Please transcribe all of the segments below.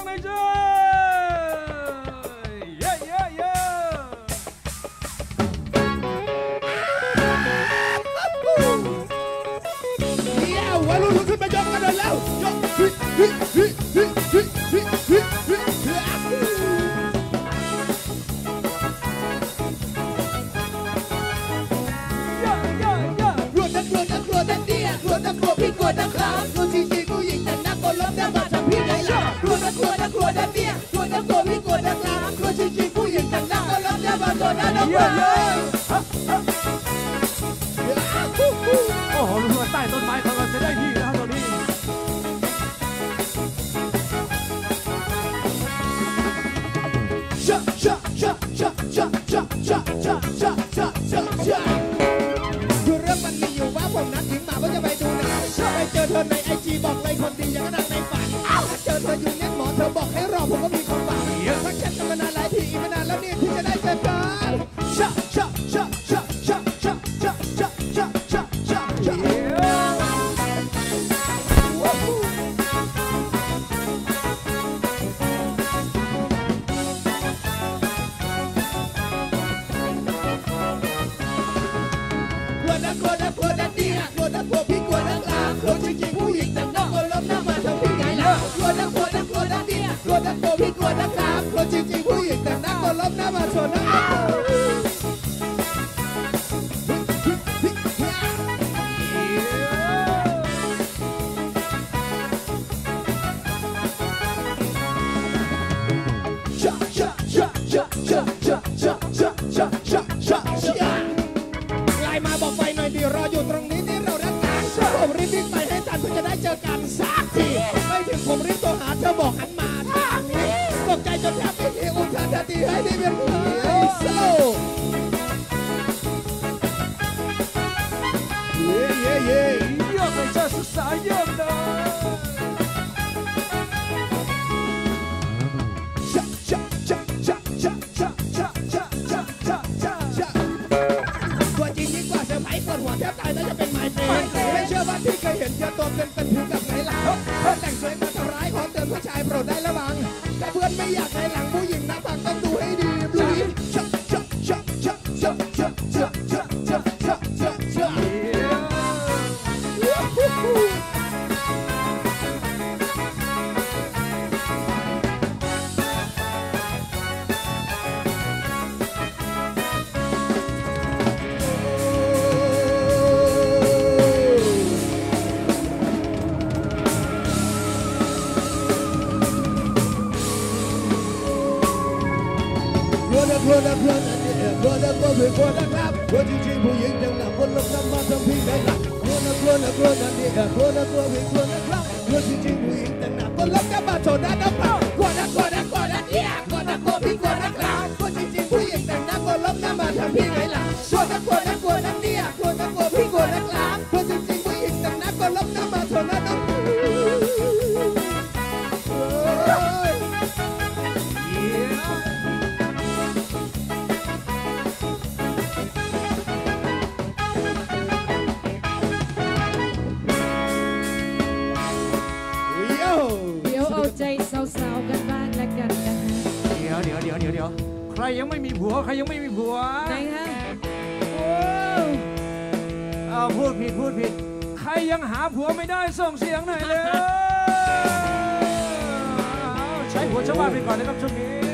งหน่อยจ้าเย้เย้เย้เดี๋ยววัยรุ่นลุกขึ้นมายกกันเลยแล้วยกฮิฮิฮิฮิฮิฮิฮิฮิฮิเย้เย้เย้กลัวนะกลัวนะกลัวนะเนี่ยกลัวนะกลัวพี่กลัวนะครับกลัวจริง โอ้โหลงมาใต้ต้นไม้ของเราจะได้ที่นะคตอดีเรื่องมันมีอยู่ว่ผมนัดถึงมาเพื่อจะไปดูหนังไปเจอเธอในไอจีบอกเลยคนดีอย่างนั้นในฝันถ้าเจอเธออยู่เล่นหมอเธอบอกให้รอผมก็มีความหวังทักแชทกันมานานหลายทีไม่นานแล้วนี่ที่จะได้เจอกัน บามมาบอกไฟหน่อยดิรออยู่ตรงนี้นี่เรานัดกันผมรีบวิ่ไปให้ทันเพื่อจะได้เจอกันสักทีไม่ถึงผมรีบตัวหาเธอบอกอัน 啥样的 กลัวจริงๆผู้หญิงจังหนักคนลบน้ำมาทำพี่ได้หนักกลัวนะกลัวนะกลัวนะเนี่ยกลัวนะกลัวไม่กลัวนะครับกลัวจริงๆผู้หญิงแต่งหนักคนลบน้ำมาโชว์ด้านะนะเปล่ากลัวนะกลัวนะกลัวนะเนี่ยกลัวนะกลัวพี่กลัวนะครับกลัวจริงๆผู้หญิงแต่งหนักคนลบน้ำมาทำพี่ไงล่ะกลัวนะกลัวนะกลัวนะเนี่ยกลัวนะกลัวพี่กลัวนะครับ ยังไม่มีผัว ใครยังไม่มีผัวไหนคะอ้าวพูดผิดพูดผิด ใครยังหาผัวไม่ได้ส่งเสียงหน่อยเลยใช้หัวชาวบ้านไปก่อนนะครับช่วงนี้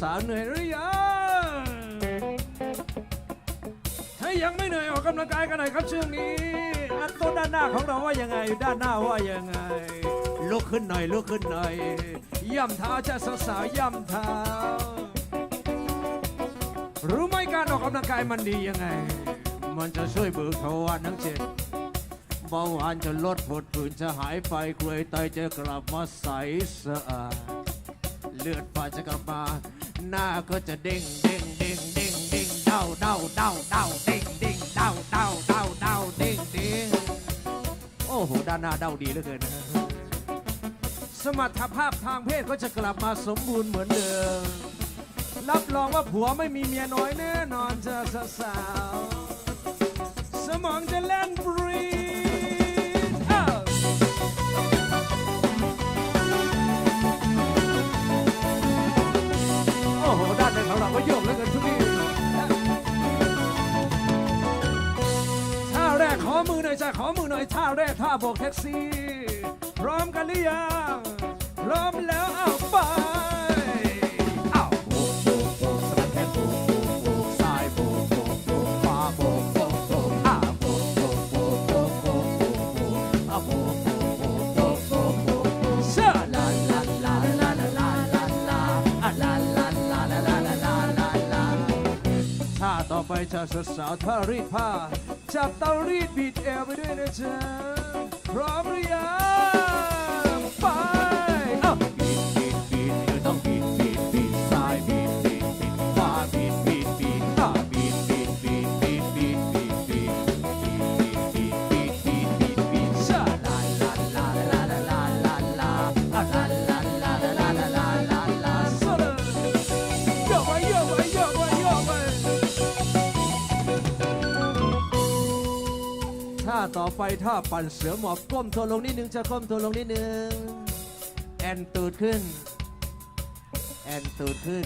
สาวๆเหนื่อยหรือยังถ้ายังไม่เหนื่อยออกกำลังกายกันหน่อยครับช่วงนี้ อันต้นด้านหน้าของเราว่ายังไง ด้านหน้าว่ายังไง ลุกขึ้นหน่อยลุกขึ้นหน่อย ย่ำเท้าจะสาวๆย่ำเท้า รู้ไหมการออกกำลังกายมันดียังไง มันจะช่วยเบิกทวารทั้งเจ็ดเบาหวานจะลดผดผื่นจะหายไปกลวยไตจะกลับมาใสสะอาด เลือดฝาดจะกลับมา หน้าก็จะเด้งเด้งเด้งเด้งเด้งเด้าเด้าเด้าเด้าเด้งเด้งเด้าเด้าเด้าเด้าเด้งเด้งโอ้โหด้านหน้าเด้าดีเหลือเกินนะสมรรถภาพทางเพศก็จะกลับมาสมบูรณ์เหมือนเดิม รับรองว่าผัวไม่มีเมียน้อยแน่นอนจะสาว สมองจะแล่นบร โบกแท็กซี่ พร้อมกันหรือยังพร้อมแล้วเอาไปเอาโบกโบกโบกสะบัดแขนโบกโบกโบกซ้ายโบกโบกโบกขวาโบกโบกโบกอะโบกโบกโบกโบกโบกโบกโบกอะโบกโบกโบกโบกโบกโบกเชื่อลาลาลาลาลาลาลาลาอะลาลาลาลาลาลาลาลาลาถ้าต่อไปจะสาวๆถ้ารีดผ้าจับเตารีดบีดเอวไปด้วยนะจ๊ะ ต่อไปถ้าปั่นเสือหมอบก้มตัวลงนิดนึงจะก้มตัวลงนิดนึง แอนตูดขึ้น แอนตูดขึ้น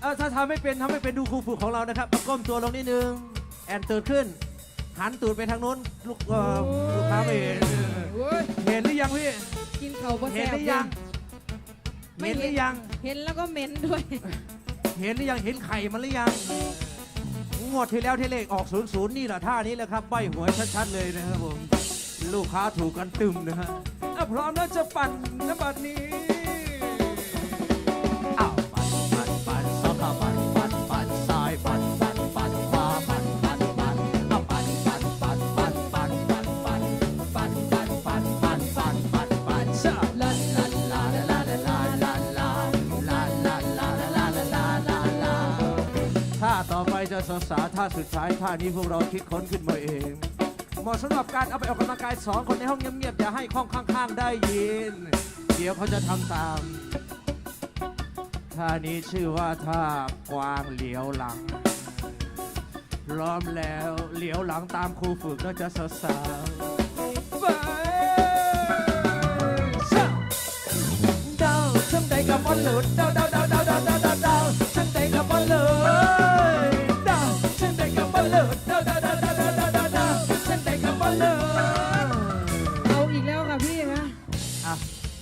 เออถ้าทำไม่เป็นทำไม่เป็นดูครูฝึกของเรานะครับเอาก้มตัวลงนิดนึง แอนตูดขึ้น หันตูดไปทางนู้นลูกเอ่อลูกค้าไม่เห็นโอ้ยเห็นหรือยังพี่ กินเขาบ่เห็แซ่นบหรือยังไม่เห็นหรือยัง เห็นแล้วก็เหม็นด้วย เห็นหรือยัง เห็นไข่มันหรือยัง งวดที่แล้วที่เลขออกศูนย์ศูนย์นี่แหละท่านี้แหละครับใบหวยชัดๆเลยนะครับผม ลูกค้าถูกกันตึมนะฮะอะพร้อมแล้วจะปั่นนะบัดนี้ รักษาท่าสุดท้ายท่านี้พวกเราคิดค้นขึ้นมาเอง เหมาะสำหรับการเอาไปออกกำลังกายสองคนในห้องเงียบๆอย่าให้ห้องข้างๆได้ยิน เดี๋ยวเขาจะทำตาม ท่านี้ชื่อว่าท่ากวางเหลียวหลัง ล้อมแล้วเหลียวหลังตามครูฝึกน่าจะสาวๆไปเดาช่างใจกับบอลหลุดเดาเดาเดาเดาเดาเดาเดาช่างใจกับบอลหลุด เอาอีกแล้วค่ะพี่นะ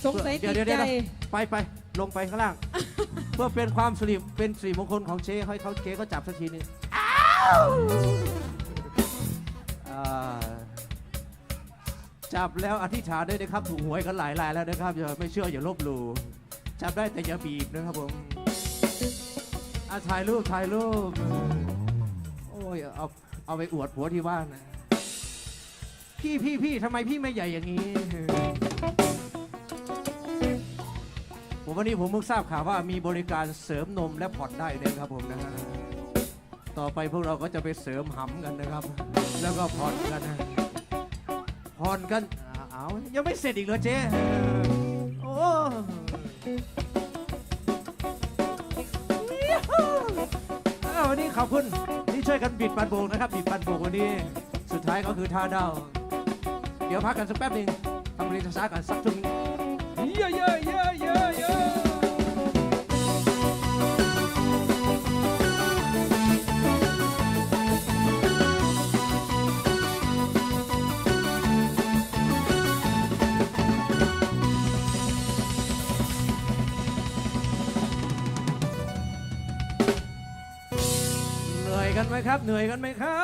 สงสัยติดวเยวใจยวไปไปลงไปข้างล่าง เพื่อเป็นความสิริเป็นสีมงคลของเชให้เขาเจ๊ก็จับสักทีนึงอ่าจับแล้วอธิษฐานได้เลยครับถูกหวยกันหลายรายแล้วนะครับอย่าไม่เชื่ออย่าลบหลู่จับได้แต่อย่าบีบนะครับผมอะถ่ายรูปถ่ายรูป ยเอาเอาไปอวดผัวที่บ้านนะพี่พี่พี่ทำไมพี่ไม่ใหญ่อย่างนี้ผมวันนี้ผมเพิ่งทราบข่าวว่ามีบริการเสริมนมและผ่อนได้เลยครับผมนะฮะต่อไปพวกเราก็จะไปเสริมหำกันนะครับ แล้วก็ผ่อนกันนะผ่อนกันอ่าเอายังไม่เสร็จอีกเหรอเจ๊โอ้วันนี้ขอบคุณ ช่วยกันบิดปันโบกนะครับบิดปันโบกวันนี้ สุดท้ายก็คือท่าเดาเดี๋ยวพักกันสักแป๊บหนึ่งทำเรียนช้าๆกันสักชั่วโมงเยอะเยอะเยอะเยอะเย ครับ เหนื่อยกันไหมครับ